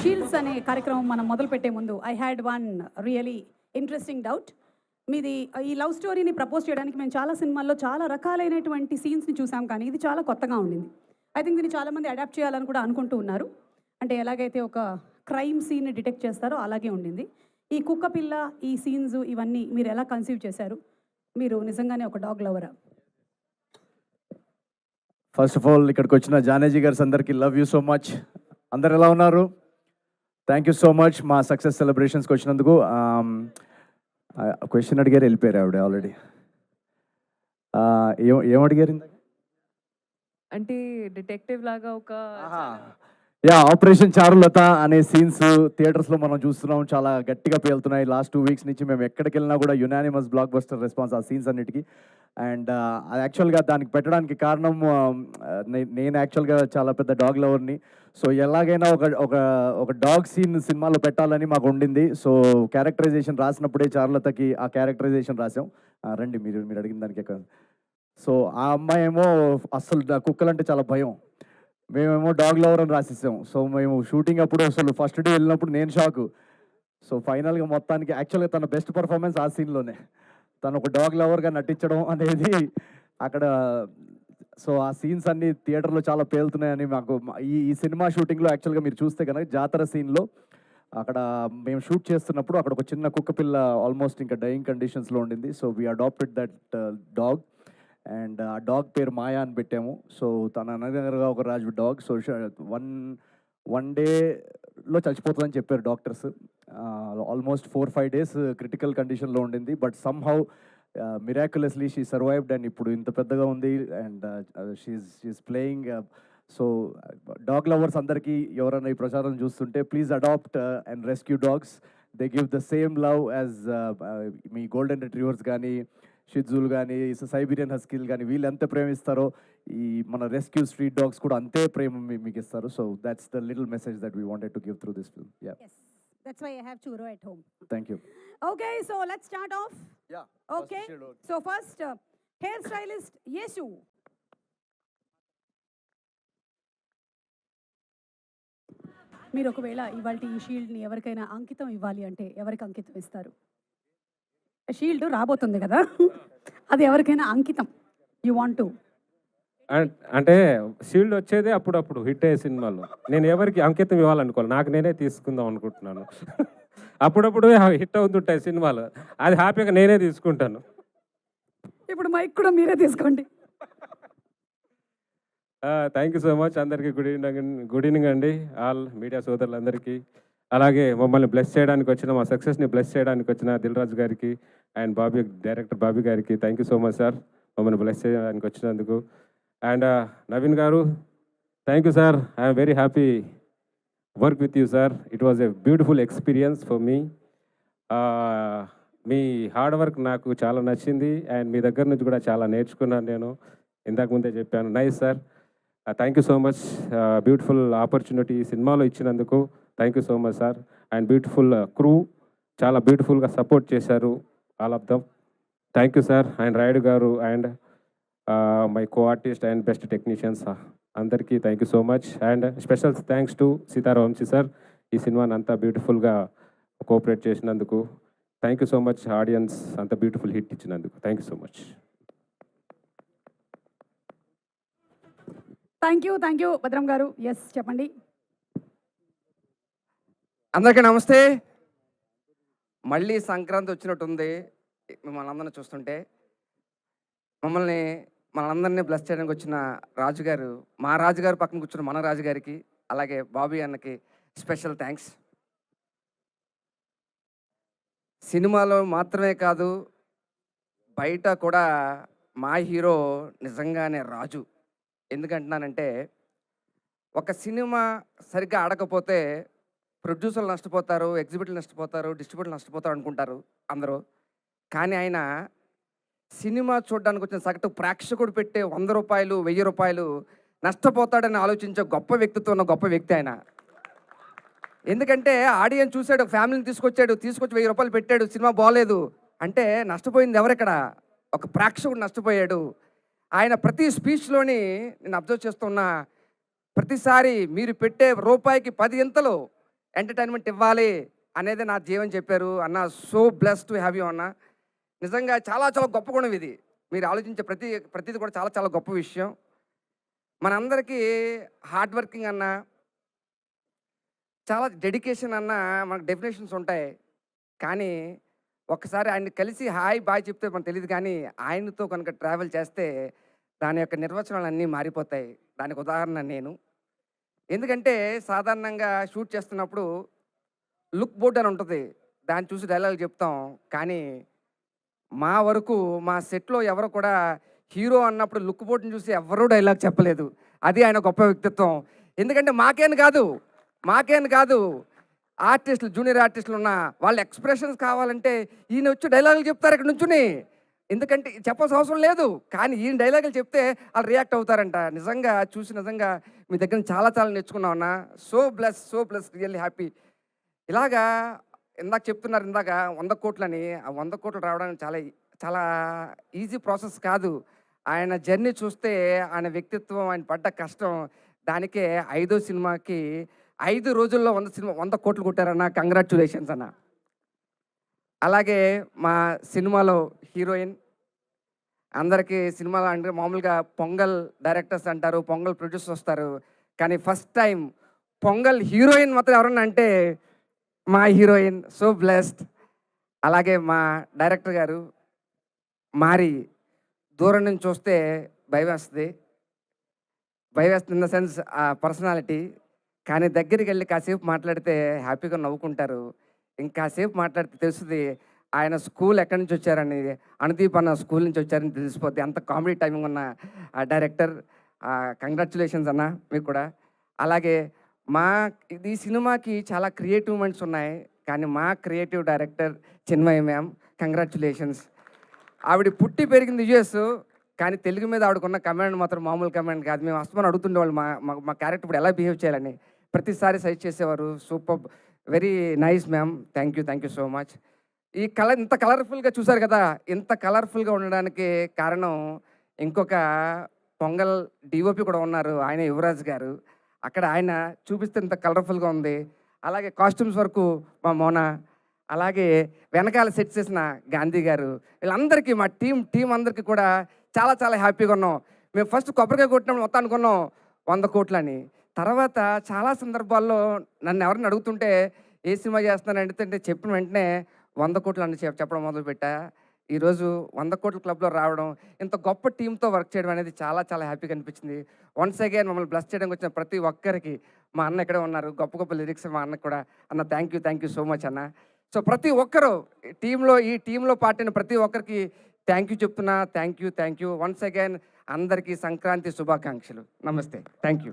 Shields అనే కార్యక్రమం మనం మొదలు పెట్టే ముందు I had one really interesting doubt మీది ఈ లవ్ స్టోరీని ప్రపోజ్ చేయడానికి మేము చాలా సినిమాల్లో చాలా రకాలైనటువంటి సీన్స్ని చూసాం కానీ ఇది చాలా కొత్తగా ఉండింది. ఐ థింక్ దీన్ని చాలామంది అడాప్ట్ చేయాలని కూడా అనుకుంటూ ఉన్నారు. అంటే ఎలాగైతే ఒక క్రైమ్ సీన్ని డిటెక్ట్ చేస్తారో అలాగే ఉండింది. ఈ కుక్క పిల్ల ఈ సీన్స్ ఇవన్నీ మీరు ఎలా కన్సీవ్ చేశారు? మీరు నిజంగానే ఒక డాగ్ లవరా ఫస్ట్ ఆఫ్ ఆల్ ఇక్కడికి వచ్చిన జానేజీ గారు అందరికీ లవ్ యూ సో మచ్ అందరు ఎలా ఉన్నారు? థ్యాంక్ యూ సో మచ్ మా సక్సెస్ సెలబ్రేషన్స్కి వచ్చినందుకు క్వశ్చన్ అడిగారు వెళ్ళిపోయారు ఆవిడ ఆల్రెడీ ఏం ఏం అడిగారు? అంటే డిటెక్టివ్ లాగా ఒక యా ఆపరేషన్ చారులత అనే సీన్స్ థియేటర్స్లో మనం చూస్తున్నాం. చాలా గట్టిగా పేలుతున్నాయి. లాస్ట్ టూ వీక్స్ నుంచి మేము ఎక్కడికి వెళ్ళినా కూడా యునానిమస్ బ్లాక్ బస్టర్ రెస్పాన్స్ ఆ సీన్స్ అన్నిటికీ. అండ్ యాక్చువల్గా దానికి పెట్టడానికి కారణం నేను యాక్చువల్గా చాలా పెద్ద డాగ్ లవర్ని సో ఎలాగైనా ఒక ఒక ఒక డాగ్ సీన్ సినిమాలో పెట్టాలని మాకు ఉండింది. సో క్యారెక్టరైజేషన్ రాసినప్పుడే చార్లతకి ఆ క్యారెక్టరైజేషన్ రాసాం రండి మీరు మీరు అడిగిన దానికి సో ఆ అమ్మాయి ఏమో అస్సలు కుక్కలంటే చాలా భయం. మేమేమో డాగ్ లవర్ అని రాసిస్తాం సో మేము షూటింగ్ అప్పుడు అసలు ఫస్ట్ డే వెళ్ళినప్పుడు నేను షాకు. సో ఫైనల్గా మొత్తానికి యాక్చువల్గా తన బెస్ట్ పర్ఫార్మెన్స్ ఆ సీన్లోనే. తను ఒక డాగ్ లవర్గా నటించడం అనేది అక్కడ సో ఆ సీన్స్ అన్ని థియేటర్లో చాలా పేలుతున్నాయని మాకు ఈ ఈ సినిమా షూటింగ్లో యాక్చువల్గా మీరు చూస్తే కనుక జాతర సీన్లో అక్కడ మేము షూట్ చేస్తున్నప్పుడు అక్కడ ఒక చిన్న కుక్క పిల్ల ఆల్మోస్ట్ ఇంకా డైయింగ్ కండిషన్స్లో ఉండింది. So we adopted that dog and ఆ డాగ్ పేరు మాయా అని పెట్టాము. సో తన అనగా ఒక రాజు డాగ్ సో వన్ వన్ డేలో చచ్చిపోతుందని చెప్పారు doctors almost four five days critical కండిషన్లో ఉండింది. But somehow miraculously she survived and ఇప్పుడు ఇంత పెద్దగా ఉంది and she she playing so dog lovers అందరికీ ఎవరైనా ఈ ప్రచారం చూస్తుంటే please adopt and rescue dogs they give the same love as me golden retrievers కానీ షిడ్జులు కానీ సైబీరియన్ హస్కిల్ కానీ వీళ్ళు ఎంత ప్రేమిస్తారో ఈ మన రెస్క్యూ స్ట్రీట్ డాగ్స్ కూడా అంతే ప్రేమ మీకు ఇస్తారు. So that's the little message that we wanted to give through this film yeah that's why I have చూరో at home thank you okay so let's start off yeah Okay. So first hair stylist Yesu మీరు ఒకవేళ ఇవాళ ఈ షీల్డ్ని ఎవరికైనా అంకితం ఇవ్వాలి అంటే ఎవరికి అంకితం ఇస్తారు? షీల్డ్ రాబోతుంది కదా. అది ఎవరికైనా అంకితం. యు వాంట్ టు అంటే షీల్డ్ వచ్చేదే అప్పుడప్పుడు హిట్ అయ్యే సినిమాలో. నేను ఎవరికి అంకితం ఇవ్వాలనుకోవాలి నాకు నేనే తీసుకుందాం అనుకుంటున్నాను. అప్పుడప్పుడు హిట్ అవుతుంటాయి సినిమాలు. అది హ్యాపీగా నేనే తీసుకుంటాను. ఇప్పుడు మైక్ కూడా మీరే తీసుకోండి. థ్యాంక్ యూ సో మచ్ అందరికీ గుడ్ ఈవినింగ్ గుడ్ ఈవినింగ్ అండి. ఆల్ మీడియా సోదరులందరికీ. అలాగే మమ్మల్ని బ్లెస్ చేయడానికి వచ్చిన మా సక్సెస్ని బ్లెస్ చేయడానికి వచ్చిన దిల్ రాజు గారికి అండ్ బాబీ డైరెక్టర్ బాబీ గారికి thank you so much sir మమ్మల్ని బ్లెస్ చేయడానికి వచ్చినందుకు. అండ్ నవీన్ గారు thank you sir I'm very happy work with you sir it was a beautiful experience for me me hard work నాకు చాలా నచ్చింది. అండ్ మీ దగ్గర నుంచి కూడా చాలా నేర్చుకున్నాను నేను. ఇందాక ముందే చెప్పాను. Nice sir thank you so much beautiful opportunity సినిమాలో ఇచ్చినందుకు thank you so much sir and beautiful crew చాలా బ్యూటిఫుల్గా సపోర్ట్ చేశారు. All of them thank you sir and Rayudu garu and my co artist and best technicians అందరికీ thank you so much and special thanks to Sitara Vamsi sir ఈ సినిమాని అంతా బ్యూటిఫుల్గా cooperate చేసినందుకు. Thank you so much audience అంత బ్యూటిఫుల్ హిట్ ఇచ్చినందుకు. Thank you so much thank you thank you Bhadram గారు. Yes చెప్పండి. అందరికీ నమస్తే. మళ్ళీ సంక్రాంతి వచ్చినట్టుంది. మిమ్మల్ని అందరిని చూస్తుంటే. మమ్మల్ని మనందరినీ బ్లెస్ చేయడానికి వచ్చిన రాజుగారు మా రాజుగారు పక్కన కూర్చున్న మన రాజుగారికి అలాగే బాబీ అన్నకి స్పెషల్ థ్యాంక్స్. సినిమాలో మాత్రమే కాదు బయట కూడా మా హీరో నిజంగానే రాజు. ఎందుకంటున్నానంటే ఒక సినిమా సరిగ్గా ఆడకపోతే ప్రొడ్యూసర్లు నష్టపోతారు ఎగ్జిబిటర్లు నష్టపోతారు డిస్ట్రిబ్యూటర్లు నష్టపోతారు అనుకుంటారు అందరూ. కానీ ఆయన సినిమా చూడడానికి వచ్చిన సగటు ప్రేక్షకుడు పెట్టే వంద రూపాయలు వెయ్యి రూపాయలు నష్టపోతాడని ఆలోచించే గొప్ప వ్యక్తితో ఉన్న గొప్ప వ్యక్తి ఆయన. ఎందుకంటే ఆడియన్స్ చూశాడు ఫ్యామిలీని తీసుకొచ్చాడు తీసుకొచ్చి వెయ్యి రూపాయలు పెట్టాడు సినిమా బాగలేదు అంటే నష్టపోయింది ఎవరెక్కడ? ఒక ప్రేక్షకుడు నష్టపోయాడు. ఆయన ప్రతి స్పీచ్లోని నేను అబ్జర్వ్ చేస్తున్నా ప్రతిసారి మీరు పెట్టే రూపాయికి పది ఇంతలు ఎంటర్టైన్మెంట్ ఇవ్వాలి అనేది నా జీవన్ చెప్పారు. అన్న so bless to have you అన్న. నిజంగా చాలా చాలా గొప్ప గుణం ఇది. మీరు ఆలోచించే ప్రతి ప్రతిది కూడా చాలా చాలా గొప్ప విషయం. మనందరికీ హార్డ్ వర్కింగ్ అన్న చాలా డెడికేషన్ అన్న మనకు డెఫినేషన్స్ ఉంటాయి. కానీ ఒకసారి ఆయన్ని కలిసి హాయ్ బాయ్ చెప్తే మనకు తెలియదు కానీ ఆయనతో కనుక ట్రావెల్ చేస్తే దాని యొక్క నిర్వచనాలు అన్నీ మారిపోతాయి. దానికి ఉదాహరణ నేను. ఎందుకంటే సాధారణంగా షూట్ చేస్తున్నప్పుడు లుక్ బోర్డ్ అని ఉంటుంది. దాన్ని చూసి డైలాగ్ చెప్తాం. కానీ మా వరకు మా సెట్లో ఎవరు కూడా హీరో అన్నప్పుడు లుక్ బోర్డ్ని చూసి ఎవరూ డైలాగ్ చెప్పలేదు. అది ఆయన గొప్ప వ్యక్తిత్వం. ఎందుకంటే మాకేం కాదు మాకేం కాదు. ఆర్టిస్టులు జూనియర్ ఆర్టిస్టులు ఉన్న వాళ్ళ ఎక్స్ప్రెషన్స్ కావాలంటే ఈయన వచ్చి డైలాగులు చెప్తారు ఇక్కడ నుంచుని. ఎందుకంటే చెప్పాల్సిన అవసరం లేదు. కానీ ఈయన డైలాగులు చెప్తే వాళ్ళు రియాక్ట్ అవుతారంట. నిజంగా చూసి నిజంగా మీ దగ్గర చాలా చాలా నేర్చుకున్నామన్నా so bless so bless really happy. ఇలాగా ఇందాక చెప్తున్నారు ఇందాక వంద కోట్లని. ఆ వంద కోట్లు రావడానికి చాలా చాలా ఈజీ ప్రాసెస్ కాదు. ఆయన జర్నీ చూస్తే ఆయన వ్యక్తిత్వం ఆయన పడ్డ కష్టం దానికే ఐదో సినిమాకి ఐదు రోజుల్లో వంద సినిమా వంద కోట్లు కొట్టారన్న కంగ్రాచులేషన్స్ అన్న. అలాగే మా సినిమాలో హీరోయిన్ అందరికీ సినిమాలో అంటే మామూలుగా పొంగల్ డైరెక్టర్స్ అంటారు పొంగల్ ప్రొడ్యూసర్స్ వస్తారు. కానీ ఫస్ట్ టైం పొంగల్ హీరోయిన్ మాత్రం ఎవరన్నా అంటే మా హీరోయిన్ సో బ్లెస్డ్. అలాగే మా డైరెక్టర్ గారు మారి దూరం నుంచి చూస్తే భయం వేస్తుంది భయం వేస్తుంది ఇన్ ద సెన్స్ ఆ పర్సనాలిటీ. కానీ దగ్గరికి వెళ్ళి కాసేపు మాట్లాడితే హ్యాపీగా నవ్వుకుంటారు. ఇంకాసేపు మాట్లాడితే తెలుస్తుంది ఆయన స్కూల్ ఎక్కడి నుంచి వచ్చారని అనుదీప్ అన్న స్కూల్ నుంచి వచ్చారని తెలిసిపోద్ది. అంత కామెడీ టైమింగ్ ఉన్న ఆ డైరెక్టర్. కంగ్రాచులేషన్స్ అన్న మీకు కూడా. అలాగే మా ఇది ఈ సినిమాకి చాలా క్రియేటివ్ మూమెంట్స్ ఉన్నాయి. కానీ మా creative director Chinmaya ma'am congratulations. ఆవిడ పుట్టి పెరిగింది యుఎస్ కానీ తెలుగు మీద ఆవిడకున్న కమాండ్ మాత్రం మామూలు కమాండ్ కాదు. మేము అస్తమాన్ అడుగుతుండేవాళ్ళు. మా మా క్యారెక్టర్ ఇప్పుడు ఎలా బిహేవ్ చేయాలని. ప్రతిసారి సజెస్ట్ చేసేవారు. Super very nice ma'am. Thank you thank you so much. ఈ కలర్ ఇంత కలర్ఫుల్గా చూసారు కదా. ఇంత కలర్ఫుల్గా ఉండడానికి కారణం ఇంకొక పొంగల్ డిఓపి కూడా ఉన్నారు. ఆయన యువరాజ్ గారు. అక్కడ ఆయన చూపిస్తే ఇంత కలర్ఫుల్గా ఉంది. అలాగే కాస్ట్యూమ్స్ వరకు మా మోన అలాగే వెనకాల సెట్ చేసిన గాంధీ గారు వీళ్ళందరికీ మా టీం టీం అందరికీ కూడా చాలా చాలా హ్యాపీగా ఉన్నాం. మేము ఫస్ట్ కొబ్బరికాయ కొట్టినప్పుడు మొత్తం అనుకున్నాం వంద కోట్లని. తర్వాత చాలా సందర్భాల్లో నన్ను ఎవరిని అడుగుతుంటే ఏ సినిమా చేస్తున్నాను అంటే చెప్పిన వెంటనే వంద కోట్లు అని చెప్పడం మొదలుపెట్టా. ఈరోజు వంద కోట్ల క్లబ్లో రావడం ఇంత గొప్ప టీంతో వర్క్ చేయడం అనేది చాలా చాలా హ్యాపీగా అనిపించింది. వన్స్ అగైన్ మమ్మల్ని బ్లస్ చేయడానికి వచ్చిన ప్రతి ఒక్కరికి మా అన్న ఇక్కడే ఉన్నారు. గొప్ప గొప్ప లిరిక్స్ మా అన్న కూడా. అన్న thank you thank you so much అన్న. సో ప్రతి ఒక్కరు టీంలో ఈ టీంలో పార్టీని ప్రతి ఒక్కరికి థ్యాంక్ యూ చెప్తున్నా. Thank you thank you once again అందరికీ సంక్రాంతి శుభాకాంక్షలు. నమస్తే. Thank you